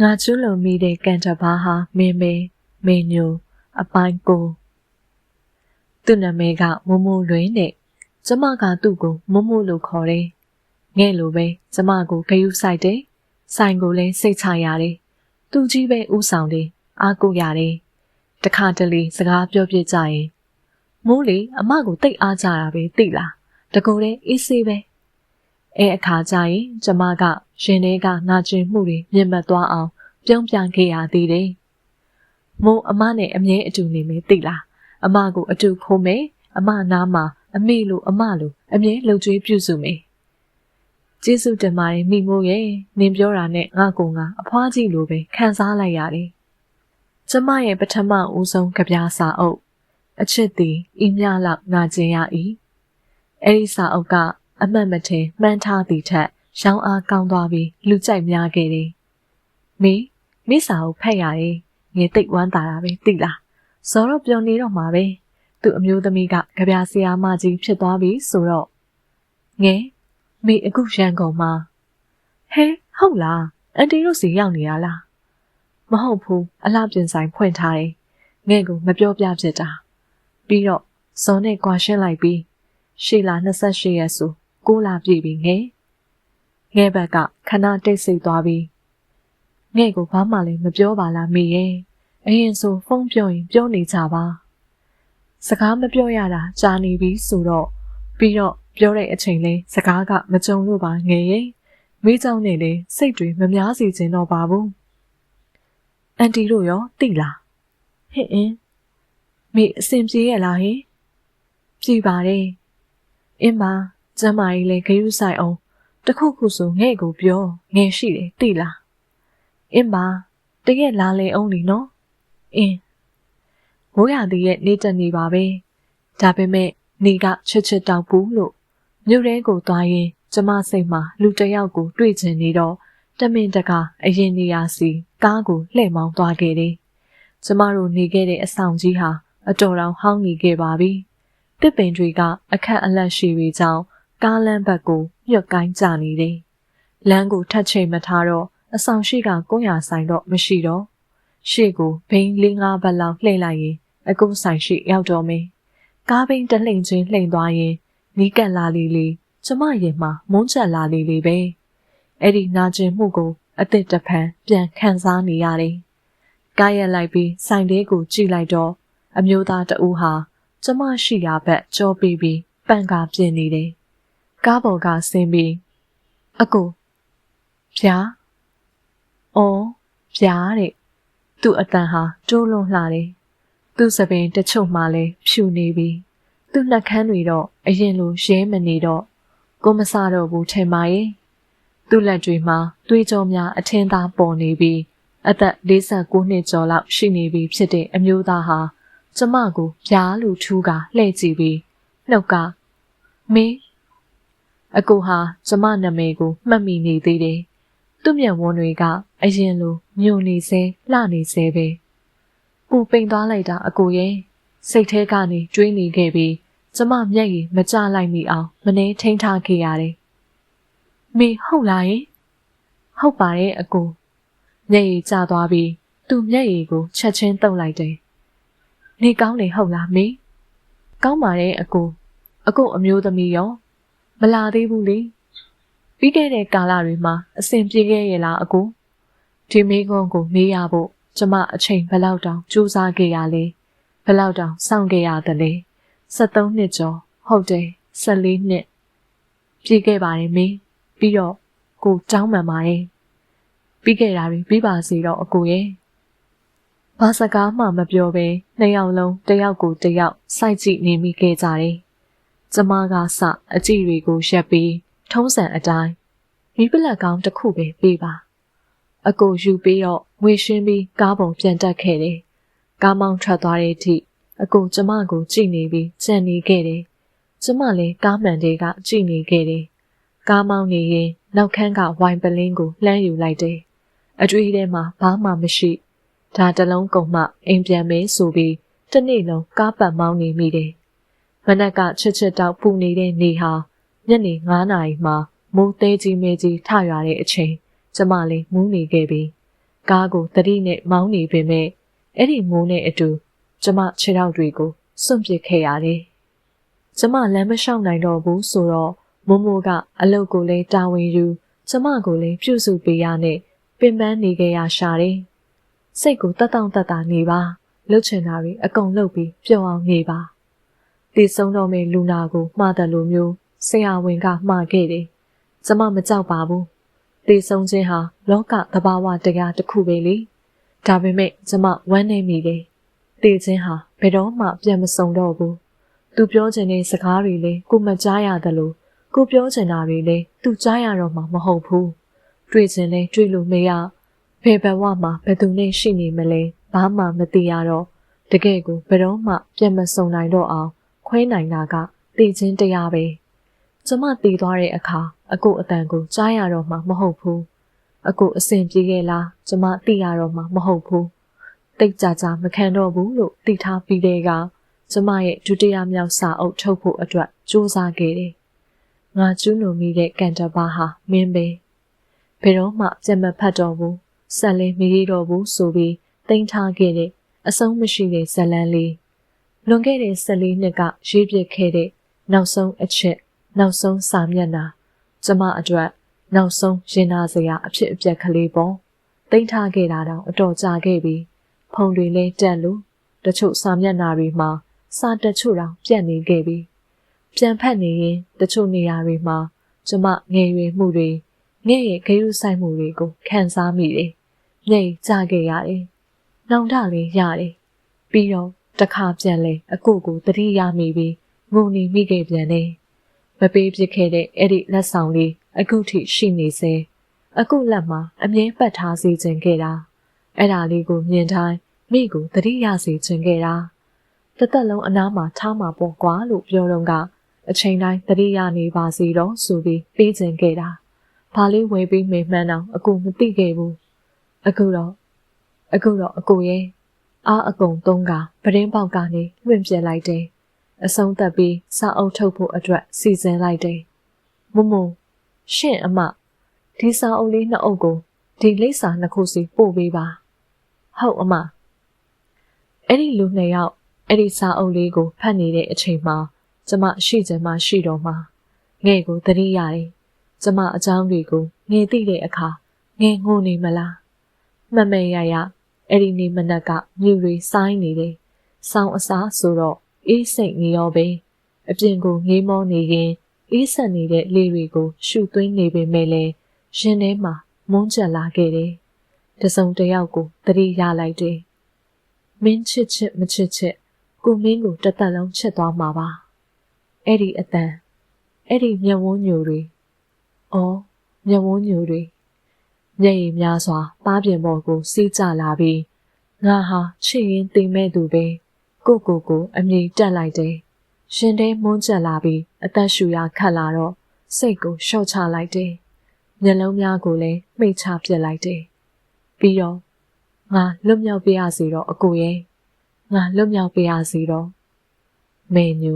ငါကျူးလွန်မိတဲ့ကံတဘာဟာမင်းမေမင်းညိုအပိုင်းကိုသူ့နာမည်ကမမိုးလွင်နဲ့ကျမကသူ့ကိုမမိုးလို့ခေါ်တယ်ငဲ့လိုပဲကျမကိုဂယုဆိုင်တယ်ဆိုင်ကိုလည်းစိတ်ချရတယ်သူကြီးပဲဥဆောင်တယ်အားကိုရတယ်တခါတလေစကားပြောပြကြရင်မိုးလေအမကိုတိတ်အားကြတာပဲသိလားတကူတဲ့အေးဆေးပဲအဲအခါကျရင်ကျမက ရှင်ထဲကနာကျင်မှုတွေမြင့်မတ်သွားအောင်ပြုံးပြန်ခဲ့ရသေးတယ်မိုးအမနဲ့အမြဲအတူနေမေးသိလားအမကိုအတူခိုးမယ်အမနားမှာအမေလိုအမလိုအမြဲလှုပ်ကြွေးပြုစုမယ်ကျေးဇူးတင်ပါတယ်မိမိုးရဲ့နင်ပြောတာနဲ့ငါကောင်ကအဖွားကြီးလိုပဲခံစားလိုက်ရတယ်ကျမရဲ့ပထမဦးဆုံးကြပြားစာအုပ်အချစ်သည်ဤမြလောက်နာကျင်ရ၏အဲ့ဒီစာအုပ်ကအမှတ်မထင်မှန်းထားသည့်ထက် ရောင်းအားကောင်းသွားပြီးလူကြိုက်များခဲ့တယ်မိမိစာအုပ်ဖတ်ရတယ်ငယ်သိပ်ဝမ်းသာတာပဲသိလားဇော်တော့ပြောနေတော့မှာပဲသူ့အမျိုးသမီးကကြပြားဆရာမကြီးဖြစ်သွားပြီဆိုတော့ငယ်မိအခုရန်ကုန်မှာဟဲဟုတ်လားအန်တီတို့စီရောက်နေရလားမဟုတ်ဘူးအလှပြင်ဆိုင်ဖွင့်ထားတယ်ငဲ့ကိုမပြောပြဖြစ်တာပြီးတော့ဇော်နဲ့ကွာရှင်းလိုက်ပြီးရှေ့လာ28ရက်ဆို6လပြည့်ပြီငယ် ငဲ့ဘက်ကခဏတိတ်ဆိတ်သွားပြီးငဲ့ကိုဘာမှလည်းမပြောပါလားမေရဲ့အရင်ဆိုဖုန်းပြောရင်ပြောနေကြပါစကားမပြောရတာကြာနေပြီဆိုတော့ပြီးတော့ပြောတဲ့အချိန်လေးစကားကမကြုံလို့ပါငယ်ရဲ့မိကြောင့်နဲ့လေစိတ်တွေမများစီခြင်းတော့ပါဘူးအန်တီတို့ရောတိလားဟင်အင်းမိအဆင်ပြေရလားဟင်ပြေပါတယ်အင်းပါကျမကြီးလည်းဂရုစိုက်အောင် တခုခုဆိုငဲ့ကိုပြောငယ်ရှိတယ်သိလားအင်းမတကယ်လာလေအောင်လीနော်အင်းမိုးရသည်ရဲ့နေတက်နေပါပဲဒါပေမဲ့နေကချစ်ချစ်တောက်ဘူးလို့မြို့ထဲကိုသွားရင်ကျမစိတ်မှာလူတစ်ယောက်ကိုတွေ့ချင်နေတော့တမင်တကာအရင်နေရာစီကားကိုလှည့်မောင်းသွားခဲ့တယ်ကျမတို့နေခဲ့တဲ့အဆောင်ကြီးဟာအတော်တောင်ဟောင်းနေခဲ့ပါပြီတစ်ပင်တွေကအခက်အလက်ရှိတွေကြောင့်ကားလမ်းဘက်ကို မြွတ်ကိုင်းကြနေတယ်လမ်းကိုထပ်ချိန်မထားတော့အဆောင်ရှိကကုန်းရဆိုင်တော့မရှိတော့ရှေ့ကိုဘိန်းလေးငါးဘက်လောက်လှည့်လိုက်ရင်အကုန်းဆိုင်ရှိရောက်တော့မင်းကားဘိန်းတလှိမ်ချင်းလှိမ်သွားရင်နီးကပ်လာလီလီကျမရင်မှာမုန်းချက်လာလီလီပဲအဲ့ဒီနာကျင်မှုကိုအသစ်တဖန်ပြန်ခံစားနေရတယ်ကားရက်လိုက်ပြီးဆိုင်သေးကိုကြည့်လိုက်တော့အမျိုးသားတဦးဟာကျမရှိရာဘက်ကြောပေးပြီးပန့်ကာပြင်းနေတယ် ကားပေါ်ကဆင်းပြီးအကိုဖြာအော်ဖြာတဲ့သူ့အတန်ဟာတိုးလွန်လှတယ်သူ့စပင်တချို့မှလည်းဖြူနေပြီသူ့နှက်ခမ်းတွေတော့အရင်လိုရဲမနေတော့ကိုမဆတော့ဘူးထင်ပါရဲ့သူ့လက်တွေမှာသွေးကြောများအထင်းသားပေါ်နေပြီးအသက်49နှစ်ကျော်လောက်ရှိနေပြီဖြစ်တဲ့အမျိုးသားဟာကျမကိုပြားလူထူးကလှည့်ကြည့်ပြီးနှုတ်ကမင်း အကိုဟာကျမနာမည်ကိုမှတ်မိနေသေးတယ်သူ့မျက်ဝန်းတွေကအရင်လိုညိုနေစေလှနေစေပဲပူပိန်သွားလိုက်တာအကိုရဲ့စိတ်ထဲကနေတွေးနေခဲ့ပြီးကျမမျက်ရည်မကျလိုက်မိအောင်မနှဲထိန်းထားခဲ့ရတယ်မေဟုတ်လားယင်ဟုတ်ပါတယ်အကိုမျက်ရည်ကျသွားပြီးသူ့မျက်ရည်ကိုချက်ချင်းတုပ်လိုက်တယ်နေကောင်းနေဟုတ်လားမေကောင်းပါတယ်အကိုအကိုအမျိုးသမီးရော မလာသေးဘူးလေပြီးခဲ့တဲ့ကာလတွေမှာအဆင်ပြေခဲ့ရဲ့လားအကိုဒီမိကွန်းကိုမေးရဖို့ကျမအချိန်ဘယ်လောက်တောင်ကြိုးစားခဲ့ရလဲဘယ်လောက်တောင်စောင့်ခဲ့ရသလဲ73နှစ်ကျော်ဟုတ်တယ်14နှစ်ပြေးခဲ့ပါတယ်မေပြီးတော့ကိုတောင်းပန်ပါတယ်ပြီးခဲ့တာတွေပြီးပါစေတော့အကိုရဲ့ဘာစကားမှမပြောဘဲနှစ်ယောက်လုံးတယောက်ကိုတယောက်စိုက်ကြည့်နေမိခဲ့ကြတယ် ကျမကစအကြည့်တွေကိုရက်ပြီးထုံးစံအတိုင်းမိပလက်ကောင်းတစ်ခုပဲပေးပါအကိုယူပြီးတော့ငွေရှင်းပြီးကားပေါ်ပြန်တက်ခဲ့တယ်ကားမောင်းထွက်သွားတဲ့အထိအကိုကျမကိုကြည့်နေပြီးကြံနေခဲ့တယ်ကျမလည်းကားမှန်တွေကကြည့်နေခဲ့တယ်ကားမောင်းနေရင်နောက်ခန်းကဝိုင်ပလင်းကိုလှမ်းယူလိုက်တယ်အတွေ့အထဲမှာဘာမှမရှိဒါတလုံးကုန်မှအိမ်ပြန်မယ်ဆိုပြီးတနေ့လုံးကားပတ်မောင်းနေမိတယ် မနက်ကချစ်ချစ်တောက်ပူနေတဲ့နေဟာညနေ9နာရီမှမိုးသေးကြီးမဲကြီးထရွာတဲ့အချိန်ကျမလေးမူးနေခဲ့ပြီးကားကိုတတိနဲ့မောင်းနေပေမဲ့အဲ့ဒီမိုးနဲ့အတူ ကျမခြေထောက်တွေကိုစွန့်ပစ်ခဲ့ရတယ်။ကျမလမ်းမလျှောက်နိုင်တော့ဘူးဆိုတော့မိုးမိုးကအလုတ်ကိုလည်းတာဝန်ယူကျမကိုလည်းပြုစုပေးရနဲ့ပင်ပန်းနေခဲ့ရရှာတယ်။စိတ်ကိုတက်တောင့်တက်တာနေပါလှုပ်ချင်တာတွေအကုန်လှုပ်ပြီးပျော်အောင်နေပါ။ တည်ဆုံးတော့မယ့်လူနာကိုမှားတယ်လို့မျိုးဆရာဝန်ကမှားခဲ့တယ်။ကျမမကြောက်ပါဘူး။တည်ဆုံးခြင်းဟာလောကသဘာဝတရားတစ်ခုပဲလေ။ဒါပေမဲ့ကျမဝမ်းနေမိတယ်။တည်ခြင်းဟာဘယ်တော့မှပြန်မစုံတော့ဘူး။သူပြောချင်တဲ့စကားတွေလည်းကိုမကြားရတယ်လို့ကိုပြောချင်တာတွေလည်းသူကြားရတော့မှမဟုတ်ဘူးတွေ့ချင်လဲတွေ့လို့မရဘယ်ဘဝမှာဘယ်သူနဲ့ရှိနေမလဲဘာမှမသိရတော့တကယ်ကိုဘယ်တော့မှပြန်မစုံနိုင်တော့အောင် ခွဲနိုင်တာကသိချင်းတရားပဲကျမတည်သွားတဲ့အခါအကိုအတန်ကိုကြားရတော့မှမဟုတ်ဘူးအကိုအဆင်ပြေခဲ့လားကျမသိရတော့မှမဟုတ်ဘူးတိတ်ကြကြမခံတော့ဘူးလို့သိထားပြီးတဲ့ကကျမရဲ့ဒုတိယမြောက်စာအုပ်ထုတ်ဖို့အတွက်စူးစမ်းခဲ့တယ်ငါကျူးလွန်မိတဲ့ကန်တပါဟာမင်းပဲဘယ်တော့မှကြက်မဖတ်တော့ဘူးဆက်လေးမရတော့ဘူးဆိုပြီးတင်ထားခဲ့တဲ့အဆုံးမရှိတဲ့ဇလန်းလေး လွန်ခဲ့တဲ့၁၄နှစ်ကရေးပြခဲ့တဲ့နောက်ဆုံးအချက်နောက်ဆုံးစာမျက်နှာကျမအတွက်နောက်ဆုံးရင်နာစရာအဖြစ်အပျက်ကလေးပေါ့တင်ထားခဲ့တာတော့အတော်ကြာခဲ့ပြီဖုန်တွေလဲတက်လို့တချို့စာမျက်နှာတွေမှာစာတချို့တော့ပြတ်နေခဲ့ပြီပြန်ဖက်နေရင်တချို့နေရာတွေမှာကျမငယ်ရွယ်မှုတွေငဲ့ရဲ့ဂရုစိုက်မှုတွေကိုခံစားမိတယ်။ညိတ်ကြခဲ့ရတယ်။နှောင်တလေးရတယ်။ပြီးတော့ တခါပြန်လဲအကိုကိုတတိရမိပြီးငုံနေမိခဲ့ပြန်တယ်။မပေးပြစ်ခဲ့တဲ့အဲ့ဒီလက်ဆောင်လေးအခုထိရှိနေစေ။အခုလက်မှာအမြဲပတ်ထားစေခြင်းခဲ့တာ။အဲ့ဒါလေးကိုမြင်တိုင်းမိကိုတတိရစေခြင်းခဲ့တာ။တစ်သက်လုံးအနားမှာထားမှာပေါ့ကွာလို့ပြောတော့ကအချိန်တိုင်းတတိယနေပါစီတော့ဆိုပြီးပေးခြင်းခဲ့တာ။ဘာလေးဝယ်ပြီးမေမှန်းတော့အကူမသိခဲ့ဘူး။အခုတော့အခုတော့အကူရဲ့ အားအကုန်သုံးကပရင်းပေါက်ကနေလွင့်ပြလိုက်တယ်။အဆုံးသက်ပြီးစာအုပ်ထုတ်ဖို့အတွက်စီစဉ်လိုက်တယ်။မမရှင့်အမဒီစာအုပ်လေးနှစ်အုပ်ကိုဒီလိပ်စာနှစ်ခုစီပို့ပေးပါ။ဟုတ်အမအဲ့ဒီလူနှစ်ယောက်အဲ့ဒီစာအုပ်လေးကိုဖတ်နေတဲ့အချိန်မှာကျမရှိချင်မှရှိတော့မှငဲ့ကိုသတိရတယ်ကျမအကြောင်းတွေကိုငဲသိတဲ့အခါငဲငိုနေမလားမမေရရ အဲ့ဒီနေ့မနက်ကမြူတွေစိုင်းနေတယ်ဆောင်းအစားဆိုတော့အေးစိတ်နေရောပဲအပြင်ကိုငေးမောနေရင်အေးဆက်နေတဲ့လေတွေကိုရှူသွင်းနေပေမဲ့လည်းရင်ထဲမှာမုန်းကြလာခဲ့တယ်တစုံတယောက်ကိုသတိရလိုက်တယ်မင်းချစ်ချစ်မချစ်ချစ်ကိုမင်းကိုတသက်လုံးချစ်သွားမှာပါအဲ့ဒီအတန်အဲ့ဒီမျက်ဝန်းညိုတွေအော်မျက်ဝန်းညိုတွေ မျက်ရည်များစွာပါးပြင်ပေါ်ကိုစီးကျလာပြီးငါဟာချစ်ရင်တိမ်မဲ့သူပဲကိုကိုကိုအမြင်တက်လိုက်တယ်ရှင်တဲမွန်းကျက်လာပြီးအသက်ရှူရခတ်လာတော့စိတ်ကိုရှော့ချလိုက်တယ်မျက်လုံးများကိုလည်းမှိတ်ချပစ်လိုက်တယ်ပြီးတော့ငါလွတ်မြောက်ပြရစီတော့အကိုရဲ့ငါလွတ်မြောက်ပြရစီတော့မေညူ